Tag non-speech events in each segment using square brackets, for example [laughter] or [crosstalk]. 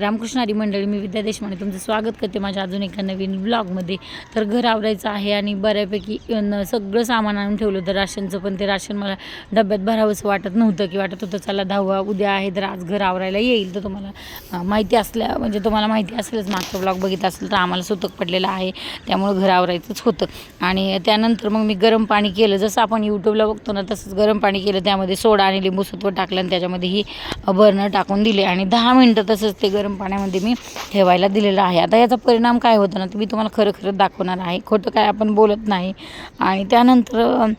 रामकृष्णारी मंडळी मी विद्या देशमाने तुमचं स्वागत करते माझ्या अजून एका नवीन ब्लॉगमध्ये तर घर आवरायचं आहे आणि बऱ्यापैकी न सगळं सामान आणून ठेवलं होतं राशनचं पण ते राशन मला डब्यात भरावंसं वाटत नव्हतं की वाटत होतं चला धावा उद्या आहे तर आज घर आवरायला येईल. तर तुम्हाला माहिती असल्या म्हणजे तुम्हाला माहिती असेलच मागचा ब्लॉग बघितला असेल तर आम्हाला सुतक पडलेलं आहे त्यामुळं घर आवरायचंच होतं. आणि त्यानंतर मग मी गरम पाणी केलं जसं आपण यूट्यूबला बघतो ना तसंच गरम पाणी केलं त्यामध्ये सोडा आणि लिंबू सत्व टाकलं आणि त्याच्यामध्ये ही बर्नर टाकून दिले. आणि दहा मिनटं तसंच ते गरम गरम पाण्यामध्ये मी ठेवायला दिलेलं आहे. आता याचा परिणाम काय होतो ना ते मी तुम्हाला खरं खरं दाखवणार आहे. खोटं काय आपण बोलत नाही. आणि त्यानंतर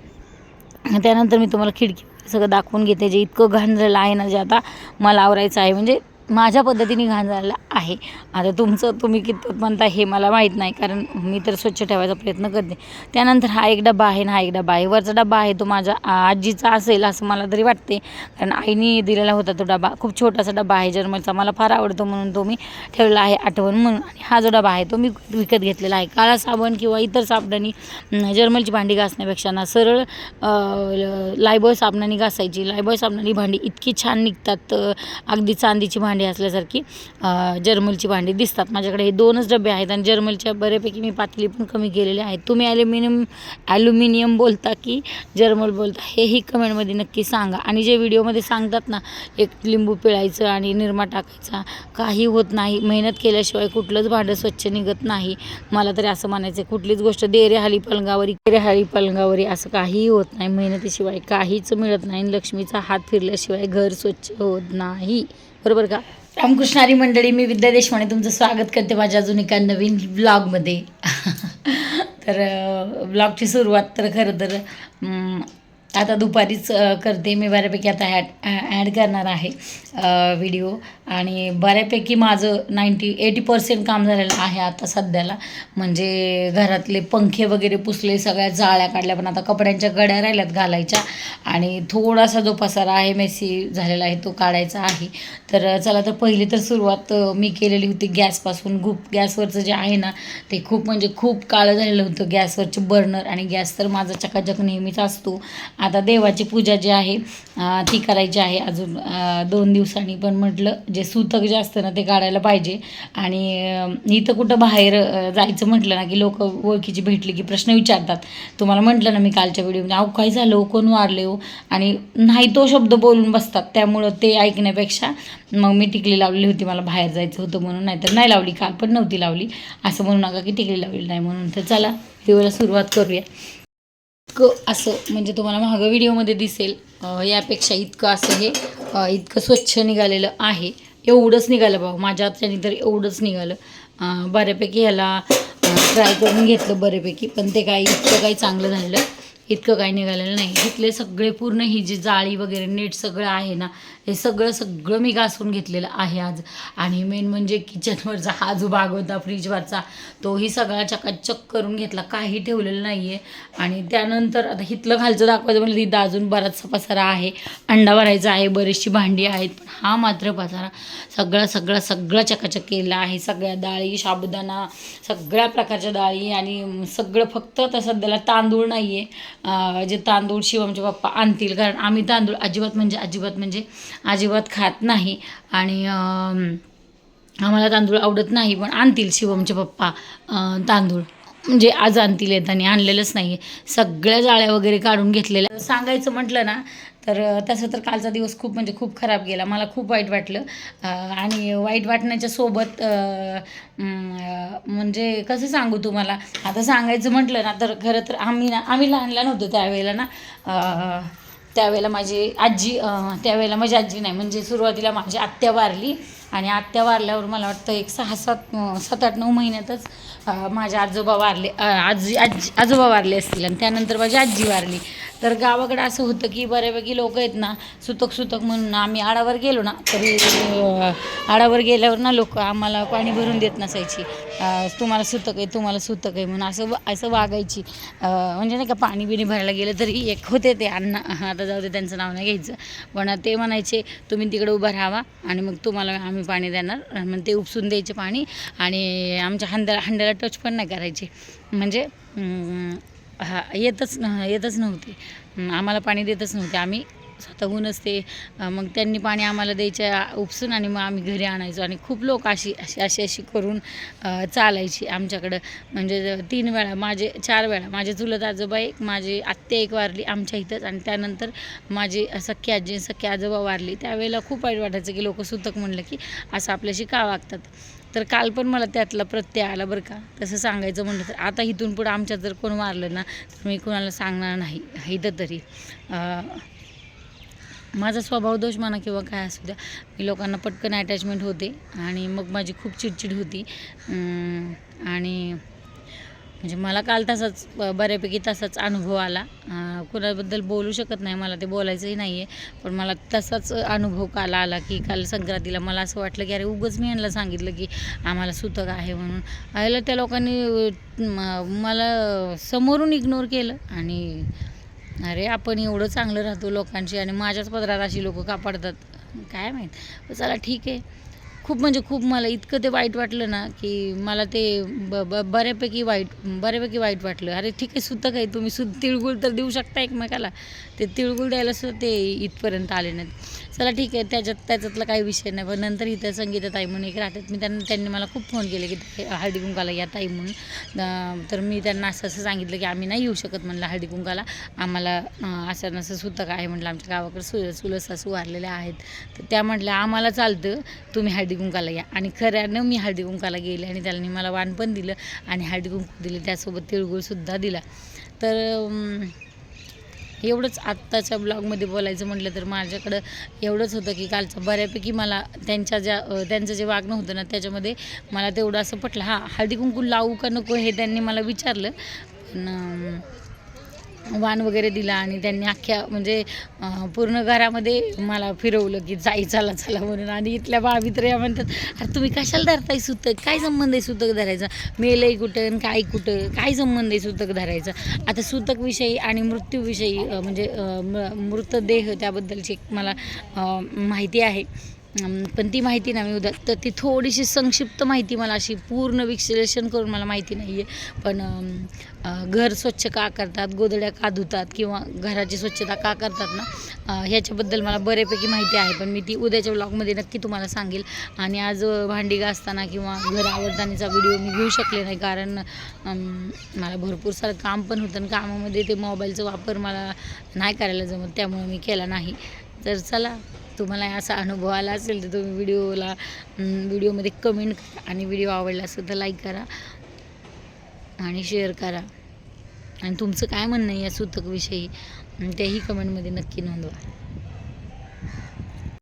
त्यानंतर मी तुम्हाला खिडकी सगळं दाखवून घेते जे इतकं घाण झालेलं आहे ना जे आता मला आवरायचं आहे. म्हणजे माझ्या पद्धतीने घाण झालेला आहे. आता तुमचं तुम्ही कितपत म्हणता हे मला माहीत नाही कारण मी तर स्वच्छ ठेवायचा प्रयत्न करते. त्यानंतर हा एक डबा आहे ना हा एक डबा आहे. वरचा डबा आहे तो माझ्या आजीचा असेल असं मला तरी वाटते कारण आईने दिलेला होता तो डबा. खूप छोटासा डबा आहे जर्मलचा मला फार आवडतो म्हणून तो मी ठेवलेला आहे आठवण म्हणून. आणि हा जो डबा आहे तो मी विकत घेतलेला आहे. काळा साबण किंवा इतर साबणानी जर्मलची भांडी घासण्यापेक्षा ना सरळ लायबॉय साबणाने घासायची. लायबॉय साबणाने भांडी इतकी छान निघतात अगदी चांदीची भांडी भांडी असल्यासारखी जर्मलची भांडी दिसतात. माझ्याकडे हे दोनच डबे आहेत आणि जर्मलच्या बऱ्यापैकी मी पातळी पण कमी केलेली आहेत. तुम्ही ॲल्युमिनियम ॲल्युमिनियम बोलता की जर्मल बोलता हेही कमेंटमध्ये नक्की सांगा. आणि जे व्हिडिओमध्ये सांगतात ना एक लिंबू पिळायचं आणि निरमा टाकायचा काही होत नाही. मेहनत केल्याशिवाय कुठलंच भांडं स्वच्छ निघत नाही. मला तरी असं म्हणायचं आहे कुठलीच गोष्ट देरे हाली पलंगावरी केरे हाली पलंगावरी असं काहीही होत नाही. मेहनतीशिवाय काहीच मिळत नाही आणि लक्ष्मीचा हात फिरल्याशिवाय घर स्वच्छ होत नाही. बरोबर का? रामकृष्णारी मंडळी मी विद्या देशमाने तुमचं स्वागत करते माझ्या अजून एका नवीन ब्लॉगमध्ये [laughs] तर ब्लॉगची सुरुवात तर खरं तर आता दुपारीच करते मी बऱ्यापैकी आता ॲड ॲड करणार आहे व्हिडिओ. आणि बऱ्यापैकी माझं नाईंटी एटी पर्सेंट काम झालेलं आहे आता सध्याला. म्हणजे घरातले पंखे वगैरे पुसले सगळ्या जाळ्या काढल्या पण आता कपड्यांच्या गड्या राहिल्यात घालायच्या. आणि थोडासा जो पसारा आहे मेसी झालेला आहे तो काढायचा आहे. तर चला तर पहिली तर सुरुवात मी केलेली होती गॅसपासून. खूप गॅसवरचं जे आहे ना ते खूप म्हणजे खूप काळं झालेलं होतं. गॅसवरचे बर्नर आणि गॅस तर माझा चकाचक नेहमीच असतो. आता देवाची पूजा जी आहे ती करायची आहे अजून दोन दिवसांनी. पण म्हटलं जे सूतक जे असतं ना ते काढायला पाहिजे. आणि इथं कुठं बाहेर जायचं म्हटलं ना की लोक ओळखीची भेटली की प्रश्न विचारतात. तुम्हाला म्हटलं ना मी कालच्या व्हिडिओमध्ये अहो काय झालं हो? कोण वारले हो? आणि नाही तो शब्द बोलून बसतात. त्यामुळं ते ऐकण्यापेक्षा मग मी टिकली लावलेली होती. मला बाहेर जायचं होतं म्हणून नाहीतर नाही लावली. काल पण नव्हती लावली. असं म्हणू नका की टिकली लावली नाही म्हणून. तर चला व्हिडिओला सुरुवात करूया. इतकं असं म्हणजे तुम्हाला मागं व्हिडिओमध्ये दिसेल यापेक्षा इतकं असं हे इतकं स्वच्छ निघालेलं आहे. एवढंच निघालं भाऊ माझ्या हाताने तर एवढंच निघालं. बऱ्यापैकी ह्याला ट्राय करून घेतलं बऱ्यापैकी पण ते काही इतकं काही चांगलं झालेलं इतकं काही निघालेलं नाही. इथले सगळे पूर्ण ही जी जाळी वगैरे नेट सगळं आहे ना हे सगळं सगळं मी घासून घेतलेलं आहे आज. आणि मेन म्हणजे किचनवरचा हा जो भाग होता फ्रीजवरचा तोही सगळा चकाचक करून घेतला. काही ठेवलेलं नाही आहे आणि त्यानंतर आता हिथलं खालचं दाखवायचं म्हणजे तिथं अजून बराचसा पसारा आहे. अंडा भरायचा आहे बरीचशी भांडी आहेत. पण हा मात्र पसारा सगळा सगळा सगळा चकाचक केला आहे. सगळ्या डाळी साबुदाणा सगळ्या प्रकारच्या डाळी आणि सगळं फक्त आता सध्याला तांदूळ नाही आहे जे तांदूळ शिवमचे पप्पा आणतील. कारण आम्ही तांदूळ अजिबात म्हणजे अजिबात म्हणजे अजिबात खात नाही आणि आम्हाला तांदूळ आवडत नाही पण आणतील शिवमचे पप्पा तांदूळ. म्हणजे आज आणतील येताना आणलेलंच नाही आहे सगळ्या जाळ्या वगैरे काढून घेतलेल्या. सांगायचं म्हटलं ना तर तसं तर कालचा दिवस खूप म्हणजे खूप खराब गेला. मला खूप वाईट वाटलं. आणि वाईट वाटण्याच्या सोबत म्हणजे कसं सांगू तुम्हाला? आता सांगायचं म्हटलं ना तर खरं तर आम्ही ना आम्ही लहानला नव्हतो त्यावेळेला ना त्यावेळेला माझी आजी त्यावेळेला माझी आजी नाही म्हणजे सुरुवातीला माझी आत्या वारली. आणि आत्या वारल्यावर मला वाटतं एक सहा सात सात आठ नऊ महिन्यातच माझ्या आजोबा वारले आजी आजी आजोबा वारले असतील. आणि त्यानंतर माझी आजी वारली. तर गावाकडं असं होतं की बऱ्यापैकी लोक आहेत ना सुतक सुतक म्हणून आम्ही आडावर गेलो ना तरी आडावर गेल्यावर ना लोक आम्हाला पाणी भरून देत नसायची. तुम्हाला सुतक आहे तुम्हाला सुतक आहे म्हणून असं वा- असं वागायची. म्हणजे नाही का पाणी बिणी भरायला गेलं तरी एक होते ते अण्णा आता जाऊ दे त्यांचं नाव नाही घ्यायचं. पण ते म्हणायचे तुम्ही तिकडे उभं राहावा आणि मग तुम्हाला आम्ही पाणी देणार. मग ते उपसून द्यायचे पाणी आणि आमच्या हंड्याला हंड्याला टच पण नाही करायचे. म्हणजे हा येतच न येतच नव्हते. आम्हाला पाणी देतच नव्हते. आम्ही स्वतःहूनच ते मग त्यांनी पाणी आम्हाला द्यायच्या उपसून आणि मग आम्ही घरी आणायचो. आणि खूप लोक अशी अशी अशी अशी करून चालायची आमच्याकडं. म्हणजे तीन वेळा माझे चार वेळा. माझे चुलत आजोबा एक माझी आत्या एक वारली आमच्या इथंच. आणि त्यानंतर माझी सख्खी आजी सख्खी आजोबा वारली. त्यावेळेला खूप वाईट वाटायचं की लोक सुतक म्हणलं की असं आपल्याशी का वागतात? तर काल पण मला त्यातला प्रत्यय आला बरं का. तसं सांगायचं म्हणलं तर आता इथून पुढं आमच्यात जर कोण मारलं ना तर मी कोणाला सांगणार नाही. इथं तरी. माझा स्वभाव दोष म्हणा किंवा काय असू द्या. मी लोकांना पटकन अटॅचमेंट होते आणि मग माझी खूप चिडचिड होती. आणि म्हणजे मला काल तसाच बऱ्यापैकी तसाच अनुभव आला. कुणाबद्दल बोलू शकत नाही मला ते बोलायचंही नाही आहे पण मला तसाच अनुभव काल आला की काल संक्रांतीला मला असं वाटलं की अरे उगच मी यांना सांगितलं की आम्हाला सुतक आहे म्हणून. आयला त्या लोकांनी मला समोरून इग्नोर केलं आणि अरे आपण एवढं चांगलं राहतो लोकांशी आणि माझ्याच पदरात अशी लोक कापडतात. काय माहीत? चला ठीक आहे. खूप म्हणजे खूप मला इतकं ते वाईट वाटलं ना की मला ते ब ब बऱ्यापैकी वाईट बऱ्यापैकी वाईट वाटलं. अरे ठीक आहे सुद्धा काही तुम्ही सु तिळगुळ तर देऊ शकता एकमेकाला. ते तिळगुळ द्यायला सुद्धा ते इथपर्यंत आले नाहीत. चला ठीक आहे त्याच्यात त्याच्यातला काही विषय नाही. पण नंतर इथं संगीता ताई म्हणून एक राहतात. मी त्यांना त्यांनी मला खूप फोन केले की ते हळदी कुंकाला या ताई म्हणून. तर मी त्यांना असं असं सांगितलं की आम्ही नाही येऊ शकत म्हणलं हळदी कुंकाला आम्हाला असं नसं सुतक आहे म्हटलं. आमच्या गावाकडे सु चुलत वारलेल्या आहेत. तर त्या म्हटल्या आम्हाला चालतं. तुम्ही हळदी कुंकाला या. आणि खऱ्यानं मी हळदीकुंकाला गेले आणि त्यांनी मला वाण पण दिलं आणि हळदीकुंकू दिलं. त्यासोबत तिळगुळसुद्धा दिला. तर एवढंच आत्ताच्या ब्लॉगमध्ये बोलायचं म्हटलं तर माझ्याकडं एवढंच होतं की कालचं बऱ्यापैकी मला त्यांच्या ज्या त्यांचं जे वागणं होतं ना त्याच्यामध्ये मला तेवढं असं पटलं. हां हळदी कुंकू लावू का नको हे त्यांनी मला विचारलं. पण वाण वगैरे दिला आणि त्यांनी अख्ख्या म्हणजे पूर्ण घरामध्ये मला फिरवलं की जाई चला चला म्हणून. आणि इथल्या बाबी तर या म्हणतात अरे तुम्ही कशाला धरताय सुतक? काय संबंध आहे सुतक धरायचा? मेलंही कुठं आणि काय कुठं? काय संबंध आहे सुतक धरायचा? आता सुतकविषयी आणि मृत्यूविषयी म्हणजे म- मृतदेह त्याबद्दलची एक मला माहिती आहे. पण ती माहिती ना मी उद्या तर ती थोडीशी संक्षिप्त माहिती मला अशी पूर्ण विश्लेषण करून मला माहिती नाही आहे पण घर स्वच्छ का करतात गोधड्या का धुतात किंवा घराची स्वच्छता का करतात ना ह्याच्याबद्दल मला बऱ्यापैकी माहिती आहे पण मी ती उद्याच्या ब्लॉगमध्ये नक्की तुम्हाला सांगेल. आणि आज भांडी घासताना किंवा घर आवडतानाचा व्हिडिओ मी घेऊ शकले नाही कारण मला भरपूर सारं काम पण होतं आणि कामामध्ये ते मोबाईलचा वापर मला नाही करायला जमत त्यामुळे मी केला नाही. तर चला तुम्हाला असा अनुभव आला असेल तर तुम्ही व्हिडिओला व्हिडिओमध्ये कमेंट करा आणि व्हिडिओ आवडला असेल तर लाईक करा आणि शेअर करा. आणि तुमचं काय म्हणणं आहे या सुतकविषयी? तेही कमेंटमध्ये नक्की नोंदवा.